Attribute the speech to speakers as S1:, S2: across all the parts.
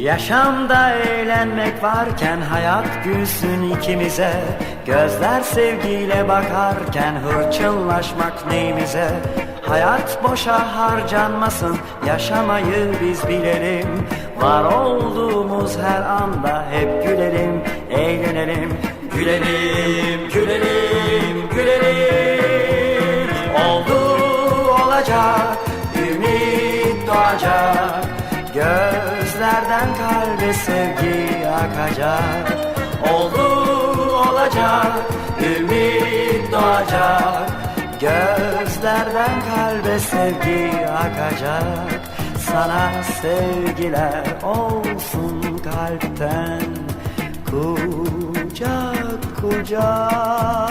S1: Yaşamda eğlenmek varken hayat gülsün ikimize. Gözler sevgiyle bakarken hırçınlaşmak neyimize? Hayat boşa harcanmasın yaşamayı biz bilelim. Var olduğumuz her anda hep gülelim eğlenelim. Gülelim gülelim gülelim. Oldu olacak ümit doğacak Gözlerden kalbe sevgi akacak. Oldu olacak ümit doğacak. Gözlerden kalbe sevgi akacak. Sana sevgiler olsun kalpten. Kucak kucak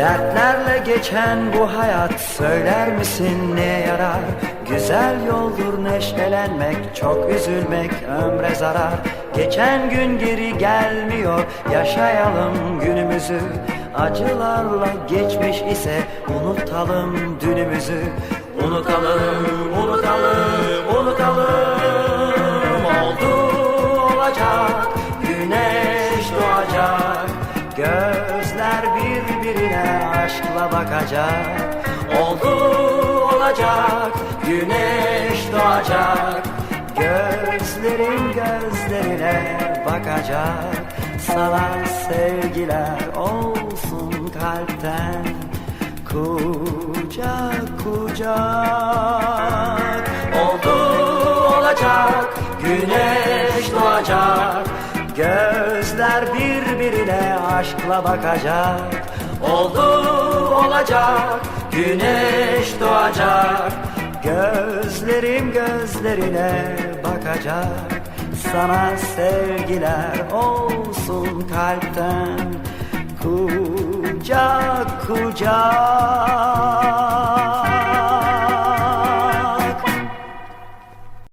S1: Dertlerle geçen bu hayat söyler misin ne yarar? Güzel yoldur neşelenmek, çok üzülmek ömre zarar. Geçen gün geri gelmiyor, yaşayalım günümüzü. Acılarla geçmiş ise unutalım dünümüzü. Unutalım, unutalım, unutalım. Oldu olacak, güneş doğacak. Birbirine aşkla bakacak. Oldu olacak Güneş doğacak. Gözlerin gözlerine bakacak. Sana sevgiler olsun kalpten. Kucak kucak. Oldu olacak Güneş doğacak. Gözler birbirine aşkla bakacak. Oldu olacak Güneş doğacak. Gözlerim gözlerine bakacak. Sana sevgiler olsun kalpten. Kucak kucak